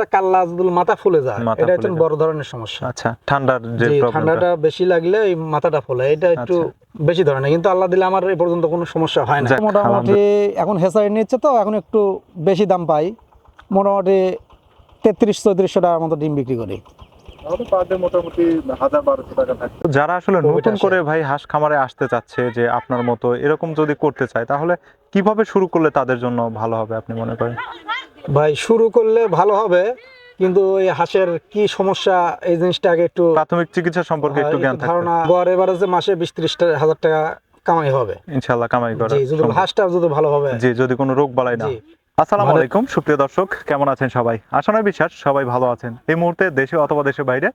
সমস্যা কাল্লা মাথা ফুলে যায়। এটা যায়। বড় ধরনের সমস্যা। আচ্ছা ঠান্ডার যে ঠান্ডাটা বেশি লাগলে এই মাথাটা ফোলে এটা একটু আচ্ছা। বেশি ধরনের। কিন্তু আল্লাহ দিলে আমার এ পর্যন্ত কোনো সমস্যা হয় না। মোটামুটি এখন হেসারি নিচ্ছে তো এখন একটু বেশি দাম পাই। মোটামুটি তেত্রিশ চৌত্রিশশো টাকার মতো ডিম বিক্রি করি। যারা আসলে নতুন করে ভাই হাঁস খামারে আসতে চাচ্ছে যে আপনার মতো এরকম যদি করতে চায় তাহলে কীভাবে শুরু করলে তাদের জন্য ভালো হবে আপনি মনে করেন? ভাই শুরু করলে ভালো হবে কিন্তু এই হাঁসের কি সমস্যা এই জিনিসটা আগে একটু প্রাথমিক চিকিৎসা সম্পর্কে একটু জ্ঞান ধারণা গড় এবারে মাসে বিশ ত্রিশ হাজার টাকা কামাই হবে। ইনশাআল্লাহ কামাই করা জি যদি। হাঁসটা যদি ভালো হবে। জি যদি কোনো রোগ বালাই না। আসসালামু আলাইকুম সুপ্রিয় দর্শক কেমন আছেন সবাই? আশা নয় বিশ্বাস সবাই ভালো আছেন। এই মুহূর্তে দেশে অথবা দেশের বাইরে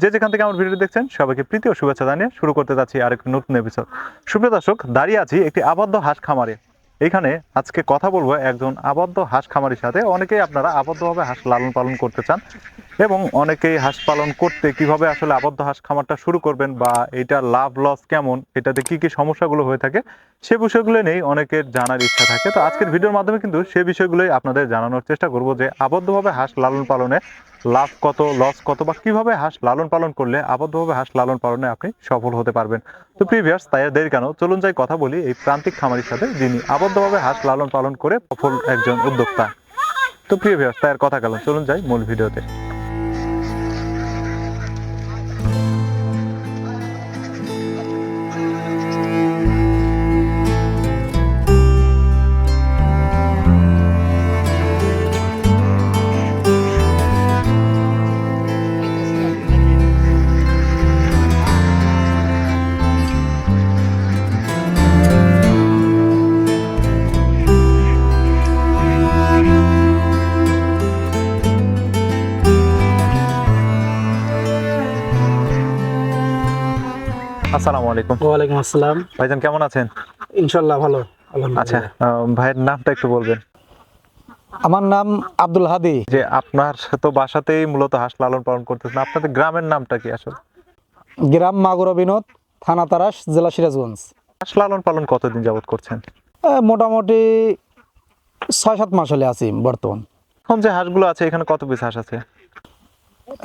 যে যেখান থেকে আমার ভিডিও দেখছেন সবাইকে প্রীতি ও শুভেচ্ছা জানিয়ে শুরু করতে যাচ্ছি আরেকটি নতুন এপিসোড সুপ্রিয় দর্শক দাঁড়িয়ে আছি একটি আবদ্ধ হাঁস খামারে। এখানে আজকে কথা বলব একজন আবদ্ধ হাঁস খামারির সাথে। অনেকেই আপনারা আবদ্ধভাবে হাঁস লালন পালন করতে চান এবং অনেকেই হাঁস পালন করতে কীভাবে আসলে আবদ্ধ হাঁস খামারটা শুরু করবেন বা এটা লাভ, লস কেমন, এটাতে কি কি সমস্যাগুলো হয়ে থাকে সে বিষয়গুলো নিয়েই অনেকের জানার ইচ্ছা থাকে। তো আজকের ভিডিওর মাধ্যমে কিন্তু সে বিষয়গুলোই আপনাদের জানানোর চেষ্টা করব যে আবদ্ধভাবে হাঁস লালন পালনে লাভ কত লস কত, বা কীভাবে হাঁস লালন পালন করলে আবদ্ধভাবে হাঁস লালন পালনে আপনি সফল হতে পারবেন? তো প্রিভিয়াস তাই দেরি কেন? চলুন যাই কথা বলি এই প্রান্তিক খামারির সাথে, যিনি আবদ্ধভাবে হাঁস লালন পালন করে সফল একজন উদ্যোক্তা। তো প্রিভিয়াস তাই কথা গেল চলুন যাই মূল ভিডিওতে। আসসালামু আলাইকুম। ওয়ালাইকুম আসসালাম। ভাইজান কেমন আছেন? ইনশাল্লাহ ভালো আচ্ছা ভাইয়ের নামটা একটু বলবেন। আমার নাম আব্দুল হাদি। যে আপনার তো বাসাতেই মূলত হাঁস লালন পালন করতেছেন আপনাদের গ্রামের নামটা কি আসলে? গ্রাম মাগুরা বিনোদ থানা তারাস জেলা সিরাজগঞ্জ। হাঁস লালন পালন কতদিন যাবত করছেন? মোটামুটি ছয় সাত মাস হলে আছি বর্তমান। এখন যে হাঁসগুলো আছে এখানে কত পিস হাঁস আছে?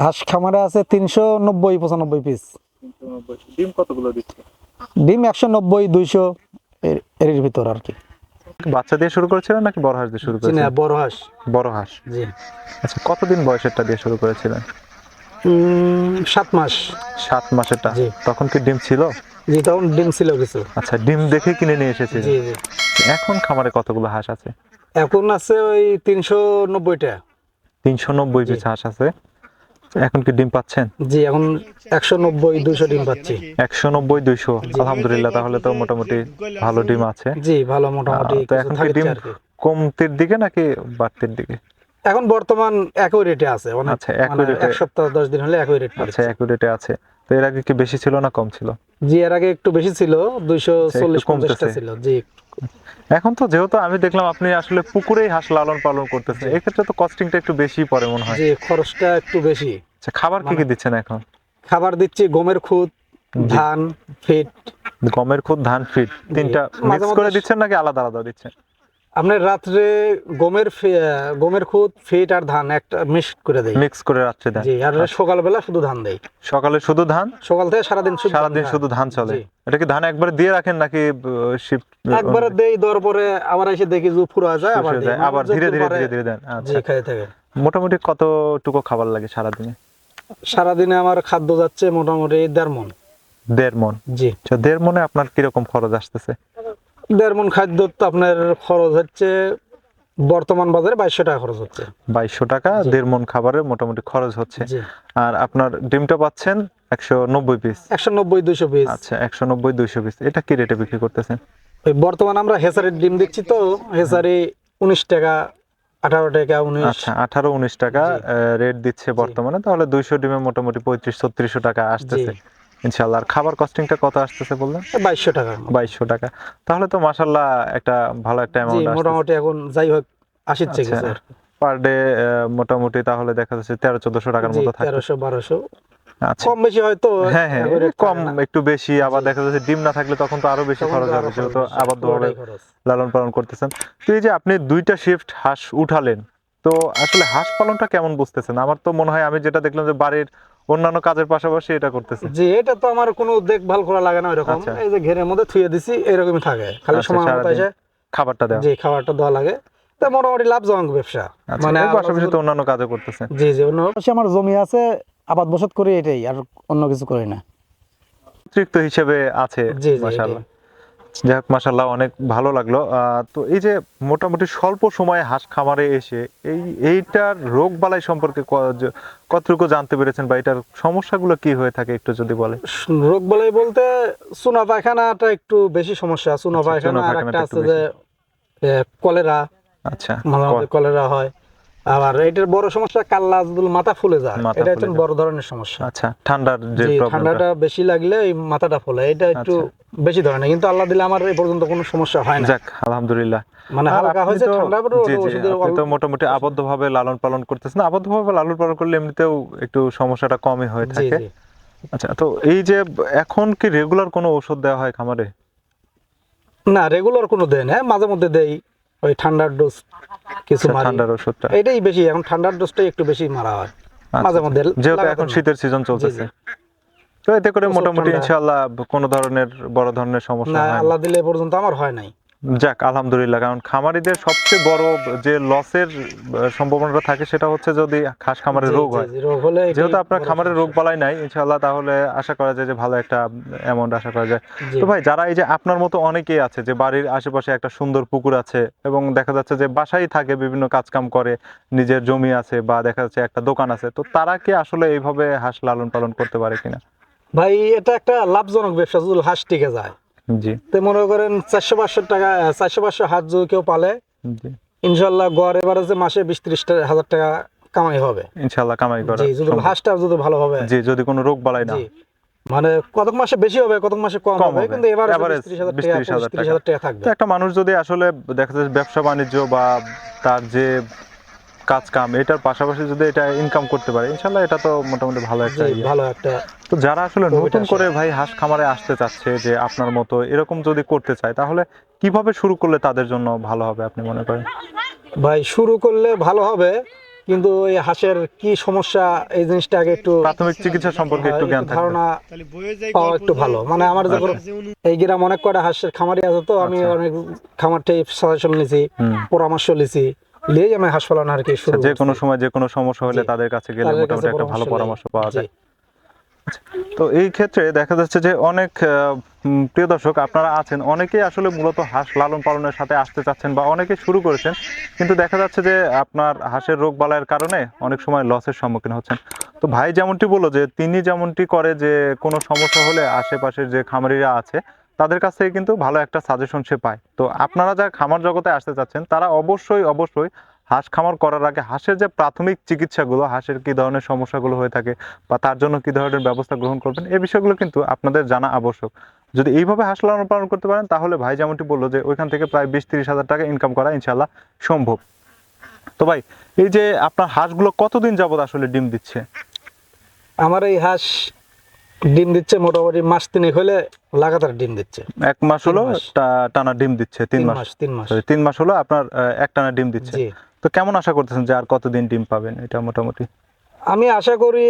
হাঁস খামারে আছে তিনশো নব্বই পঁচানব্বই পিস ডিম কতগুলো দিচ্ছে? ডিম একশো নব্বই দুইশো এর এর ভিতর আর কি। বাচ্চা দিয়ে শুরু করেছিলেন নাকি বড় হাঁস দিয়ে শুরু জি না বড় হাঁস। বড় হাঁস। জি। আচ্ছা কতদিন বয়সেরটা দিয়ে শুরু করেছিলেন? উম, সাত মাস। সাত মাসেরটা। তখন কি ডিম ছিল? জি তখন ডিম ছিল কিছু। আচ্ছা ডিম দেখে কিনে নিয়ে এসেছিলেন। জি জি। এখন খামারে কতগুলো হাঁস আছে? এখন আছে ওই তিনশো নব্বইটা। তিনশো নব্বই পিস হাঁস আছে। এখন কি ডিম পাচ্ছেন? জি এখন একশো নব্বই দুইশো ডিম পাচ্ছি। একশো নব্বই দুইশো। আলহামদুলিল্লাহ তাহলে তো মোটামুটি ভালো ডিম আছে। জি ভালো মোটামুটি তো এখন কি ডিম কমতির দিকে নাকি বাড়তির দিকে? এখন বর্তমান একই রেটে আছে আচ্ছা, একই মানে এক সপ্তাহ দশ দিন হলে একই রেট আচ্ছা রেটে আছে। তো এর আগে কি বেশি ছিল না কম ছিল? জি এর আগে একটু বেশি ছিল দুইশো চল্লিশ পঞ্চাশটা ছিল জি। এখন তো যেহেতু আমি দেখলাম আপনি আসলে পুকুরেই হাঁস লালন পালন করতেছেন এক্ষেত্রে তো কস্টিংটা একটু বেশি পড়ে মনে হয়। জি খরচটা একটু বেশি। আচ্ছা খাবার কি কি মানে- দিচ্ছেন এখন? খাবার দিচ্ছি গমের খুদ ধান ফিট। গমের খুদ ধান ফিট তিনটা মিক্স করে দিচ্ছেন নাকি আলাদা আলাদা দিচ্ছেন? আপনার রাত্রে গমের গমের খুদ ফিট আর ধান একটা মিক্স করে দেয় মিক্স করে রাত্রে দেন জি আর সকালবেলা শুধু ধান দেয় সকালে শুধু ধান? সকাল থেকে সারাদিন শুধু সারাদিন। শুধু ধান চলে। এটা কি ধান একবার দিয়ে রাখেন নাকি শিফট একবারে দেই দেওয়ার পরে আবার এসে দেখি যে ফুরা যায় আবার দেই। আবার ধীরে ধীরে ধীরে ধীরে দেন। আচ্ছা। খাই থাকে। মোটামুটি কতটুকু খাবার লাগে সারাদিনে? সারাদিনে আমার খাদ্য যাচ্ছে মোটামুটি দেড় মন দেড় মন জি। আচ্ছা দেড় মনে আপনার কীরকম খরচ আসতেছে? দেড় মন খাদ্য তো আপনার খরচ হচ্ছে বর্তমান বাজারে বাইশশো টাকা খরচ হচ্ছে। বাইশশো টাকা। দেড় মন খাবারের মোটামুটি খরচ হচ্ছে। আর আপনার ডিমটা পাচ্ছেন একশো নব্বই পিস একশো নব্বই দুইশো পিস আচ্ছা একশো নব্বই দুইশো পিস এটা কি রেটে বিক্রি করতেছেন? বর্তমান আমরা হেসারির ডিম দেখছি তো হেসারি উনিশ টাকা আঠারো টাকা উনিশ। আচ্ছা আঠারো উনিশ টাকা রেট দিচ্ছে বর্তমানে। তাহলে দুইশো ডিমে মোটামুটি পঁয়ত্রিশ ছত্রিশশো টাকা আসতেছে। ইনশাল্লাহ আর খাবার কস্টিংটা কত আসতেছে বললেন? বাইশশো টাকা। বাইশশো টাকা। তাহলে তো মাসাল্লাহ একটা ভালো একটা অ্যামাউন্ট মোটামুটি এখন যাই হোক আচ্ছা, গেছে পার ডে মোটামুটি তাহলে দেখা যাচ্ছে তেরো চোদ্দশো টাকার মতো থাকে। তেরোশো বারোশো। আচ্ছা। কম বেশি হয়তো হ্যাঁ হ্যাঁ। কম একটু বেশি আবার দেখা যাচ্ছে ডিম না থাকলে তখন তো আরও বেশি খরচ হবে যেহেতু বেশি, আবদ্ধভাবে লালন পালন করতেছেন। তো এই যে আপনি দুইটা শিফট হাঁস উঠালেন তো আসলে হাঁস পালনটা কেমন বুঝতেছেন? আমার তো মনে হয় আমি যেটা দেখলাম যে বাড়ির অন্যান্য কাজের পাশাপাশি এটা করতেছে। জি এটা তো আমার কোনো দেখভাল করা লাগে না এরকম আচ্ছা। এই যে ঘেরের মধ্যে থুয়ে দিছি এরকমই থাকে। খালি আচ্ছা, সময় মতো এসে খাবারটা দেওয়া। জি খাবারটা দেওয়া লাগে। তা মোটামুটি লাভজনক ব্যবসা। আচ্ছা মানে এর পাশাপাশি তো অন্যান্য কাজও করতেছে। জি জি অন্য পাশে আমার জমি আছে আবাদ বসত করি এটাই আর অন্য কিছু করি না। অতিরিক্ত হিসেবে আছে জি, জি, মাশাআল্লাহ। যাই হোক মাশাআল্লাহ অনেক ভালো লাগল। তো এই যে মোটামুটি স্বল্প সময়ে হাঁস খামারে এসে এই এইটার রোগ বালাই সম্পর্কে কতটুকু জানতে পেরেছেন বা এটার সমস্যাগুলো কি হয়ে থাকে একটু যদি বলে রোগ বালাই বলতে চুনা পায়খানাটা একটু বেশি সমস্যা। চুনা আচ্ছা, পায়খানা আর একটা আছে যে কলেরা। আচ্ছা কলেরা হয়। আবার এটার বড় সমস্যা কাল্লা যদি মাথা ফুলে যায়। এটা যায়। বড় ধরনের সমস্যা। আচ্ছা ঠান্ডার যে ঠান্ডাটা বেশি লাগলে এই মাথাটা ফুলে। এটা একটু বেশি ধরনের কিন্তু আল্লাহ দিলে আমার এই পর্যন্ত কোনো সমস্যা হয় না। যাক আলহামদুলিল্লাহ। মানে হালকা হয়েছে ঠান্ডা ওষুধের আপনি তো মোটামুটি আবদ্ধভাবে লালন পালন করতেছেন। আবদ্ধভাবে লালন পালন করলে এমনিতেও একটু সমস্যাটা কমই হয়ে থাকে। আচ্ছা তো এই যে এখন কি রেগুলার কোনো ওষুধ দেওয়া হয় খামারে? না রেগুলার কোনো দেয় না মাঝে মধ্যে দেই। ওই ঠান্ডার ডোজ কিছু আচ্ছা, মারি। ঠান্ডার ওষুধটা। এটাই বেশি এখন ঠান্ডার ডোজটাই একটু বেশি মারা হয়। মাঝে মধ্যে যেহেতু এখন শীতের সিজন চলতেছে। তো এতে করে মোটামুটি ইনশাআল্লাহ কোনো ধরনের বড় ধরনের সমস্যা হয় না। আল্লাহ দিলে পর্যন্ত আমার হয় নাই। যাক আলহামদুলিল্লাহ কারণ খামারিদের সবচেয়ে বড় যে লসের সম্ভাবনাটা থাকে সেটা হচ্ছে যদি খাস খামারে জি, রোগ হয়। যেহেতু আপনার বড় খামারে রোগ। বালাই নাই ইনশাআল্লাহ তাহলে আশা করা যায় যে ভালো একটা অ্যামাউন্ট আশা করা যায়। তো ভাই যারা এই যে আপনার মতো অনেকেই আছে যে বাড়ির আশেপাশে একটা সুন্দর পুকুর আছে এবং দেখা যাচ্ছে যে বাসায় থাকে বিভিন্ন কাজ কাম করে নিজের জমি আছে বা দেখা যাচ্ছে একটা দোকান আছে তো তারা কি আসলে এইভাবে হাঁস লালন পালন করতে পারে কিনা? ভাই এটা একটা লাভজনক ব্যবসা যদি হাঁস টিকে যায়। তো মনে করেন চারশো পাঁচশো টাকা চারশো পাঁচশো হাত যদি কেউ পালে ইনশাল্লাহ গড় এবারে যে মাসে বিশ ত্রিশ হাজার টাকা কামাই হবে। ইনশাআল্লাহ কামাই করা জি যদি। হাঁসটা যদি ভালো হবে। জি যদি কোনো রোগ বালাই না। মানে কত মাসে বেশি হবে কত মাসে কম হবে। কিন্তু এবারে Average ত্রিশ হাজার 20, টাকা 30 হাজার পঁচিশ ত্রিশ হাজার টাকা থাকবে। একটা মানুষ যদি আসলে দেখা যাচ্ছে ব্যবসা বাণিজ্য বা তার যে কাজ কাম এটার পাশাপাশি যদি এটা ইনকাম করতে পারে ইনশাল্লাহ এটা তো মোটামুটি ভালো একটা ইয়ে। ভালো একটা তো যারা আসলে নতুন করে ভাই হাঁস খামারে আসতে চাচ্ছে যে আপনার মতো এরকম যদি করতে চায় তাহলে কীভাবে শুরু করলে তাদের জন্য ভালো হবে আপনি মনে করেন? ভাই শুরু করলে ভালো হবে কিন্তু এই হাঁসের কি সমস্যা এই জিনিসটা আগে একটু প্রাথমিক চিকিৎসা সম্পর্কে একটু জ্ঞান ধারণা পাওয়া একটু ভালো। মানে আমার যে আচ্ছা। এই গ্রাম অনেক কয়টা হাঁসের খামারি আছে তো আমি আচ্ছা। অনেক খামার থেকে সাজেশন নিয়েছি পরামর্শ নিয়েছি আমি হাঁস আর কি শুরু আচ্ছা, যে কোনো সময় যে কোনো সমস্যা হলে তাদের কাছে গেলে মোটামুটি একটা ভালো পরামর্শ পাওয়া যায়। তো এই ক্ষেত্রে দেখা যাচ্ছে যে অনেক প্রিয় দর্শক আপনারা আছেন অনেকেই আসলে মূলত হাঁস লালন পালনের সাথে আসতে চাচ্ছেন বা অনেকে শুরু করেছেন কিন্তু দেখা যাচ্ছে যে আপনার হাঁসের রোগ বালাইয়ের কারণে অনেক সময় লসের সম্মুখীন হচ্ছেন। তো ভাই যেমনটি বলল যে তিনি যেমনটি করে যে কোনো সমস্যা হলে আশেপাশের যে খামারিরা আছে তাদের কাছ থেকে কিন্তু ভালো একটা সাজেশন সে পায়। তো আপনারা যারা খামার জগতে আসতে চাচ্ছেন, তারা অবশ্যই অবশ্যই হাঁস খামার করার আগে হাঁসের যে প্রাথমিক চিকিৎসাগুলো, হাঁসের কি ধরনের সমস্যাগুলো হয়ে থাকে বা তার জন্য কি ধরনের ব্যবস্থা গ্রহণ করবেন এই বিষয়গুলো কিন্তু আপনাদের জানা আবশ্যক। যদি এইভাবে হাঁস লালন পালন করতে পারেন, তাহলে ভাই যেমনটি বলল যে ওইখান থেকে প্রায় বিশ তিরিশ হাজার টাকা ইনকাম করা ইনশাল্লাহ সম্ভব। তো ভাই, এই যে আপনার হাঁসগুলো কতদিন যাবত আসলে ডিম দিচ্ছে? আমার এই হাঁস ডিম দিচ্ছে মোটামুটি মাস তিনেক হলে লাগাতার ডিম দিচ্ছে। এক মাস হলো টানা ডিম দিচ্ছে তিন মাস। তিন মাস। তিন মাস হলো আপনার এক টানা ডিম দিচ্ছে। তো কেমন আশা করতেছেন যে আর কতদিন ডিম পাবেন? এটা মোটামুটি। আমি আশা করি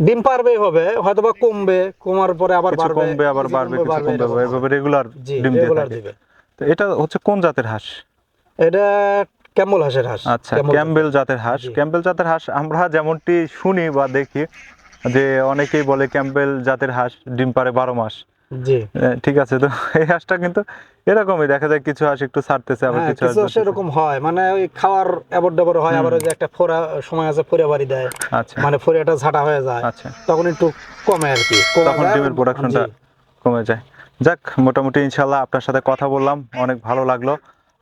ডিম পারবে হবে হয়তো বা কমবে কমার পরে আবার বাড়বে কমবে আবার বাড়বে কিছু কমবে এভাবে রেগুলার ডিম দিয়ে থাকে। দিবে। তো এটা হচ্ছে কোন জাতের হাঁস? এটা ক্যাম্বল হাঁসের হাঁস আচ্ছা ক্যাম্বল। জাতের হাঁস। ক্যাম্বেল জাতের হাঁস আমরা যেমনটি শুনি বা দেখি যে অনেকেই বলে ক্যাম্বেল জাতের হাঁস ডিম পারে বারো মাস। ঠিক আছে তো এই হাঁসটা কিন্তু এরকমই দেখা যায় কিছু হাঁস একটু ছাড়তেছে আবার হ্যাঁ, কিছু হাঁস। সেরকম হয় মানে ওই খাওয়ার এবার ডবর হয় আবার ওই যে একটা ফোরা সময় আছে ফোরা বাড়ি দেয় আচ্ছা। মানে ফোরিয়াটা ঝাঁটা হয়ে যায় আচ্ছা। তখন একটু কমে আর কি তখন ডিমের প্রোডাকশনটা কমে যায়। যাক মোটামুটি ইনশাল্লাহ আপনার সাথে কথা বললাম অনেক ভালো লাগল।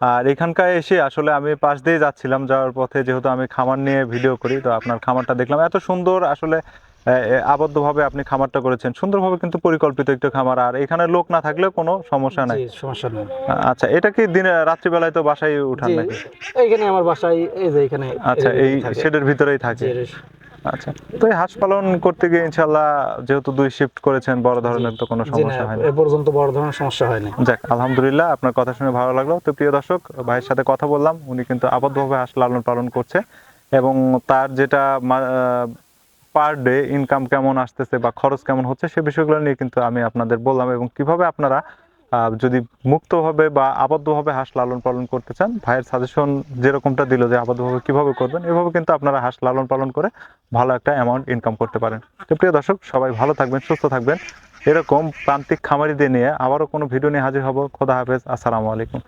আর এখানকার এসে আসলে আমি পাশ দিয়ে যাচ্ছিলাম যাওয়ার পথে যেহেতু আমি খামার নিয়ে ভিডিও করি তো আপনার খামারটা দেখলাম এত সুন্দর আসলে আবদ্ধভাবে আপনি খামারটা করেছেন। সুন্দরভাবে কিন্তু পরিকল্পিত একটু খামার। আর এখানে লোক না থাকলেও কোনো সমস্যা নাই। সমস্যা নেই। আচ্ছা এটা কি দিনে রাত্রিবেলায় তো বাসায় উঠান নাকি? এইখানে আমার বাসায় এই যে এখানে আচ্ছা এই শেডের ভিতরেই থাকে। আচ্ছা তো এই হাঁস পালন করতে গিয়ে ইনশাল্লাহ যেহেতু দুই শিফট করেছেন বড় ধরনের তো কোনো সমস্যা হয়নি। এ পর্যন্ত বড় ধরনের সমস্যা হয়নি। যাক আলহামদুলিল্লাহ আপনার কথা শুনে ভালো লাগল। তো প্রিয় দর্শক ভাইয়ের সাথে কথা বললাম। উনি কিন্তু আবদ্ধভাবে হাঁস লালন পালন করছে এবং তার যেটা পার ডে ইনকাম কেমন আসতেছে বা খরচ কেমন হচ্ছে, সে বিষয়গুলো নিয়ে কিন্তু আমি আপনাদের বললাম এবং কীভাবে আপনারা যদি মুক্তভাবে বা আবদ্ধভাবে হাঁস লালন পালন করতে চান, ভাইয়ের সাজেশন যেরকমটা দিল যে আবদ্ধভাবে কীভাবে করবেন, এভাবে কিন্তু আপনারা হাঁস লালন পালন করে ভালো একটা অ্যামাউন্ট ইনকাম করতে পারেন। তো প্রিয় দর্শক, সবাই ভালো থাকবেন, সুস্থ থাকবেন। এরকম প্রান্তিক খামারিদের নিয়ে আবারও কোনো ভিডিও নিয়ে হাজির হব। খোদা হাফেজ, আসসালামু আলাইকুম।